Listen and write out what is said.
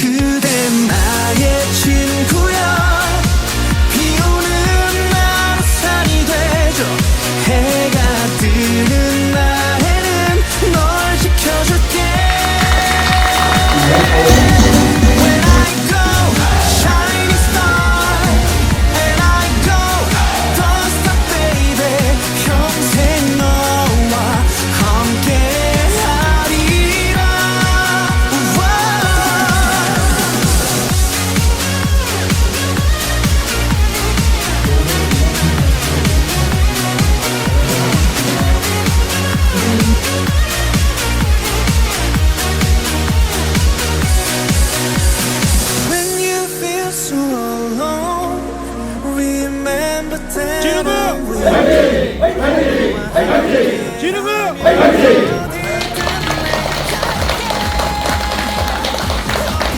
could that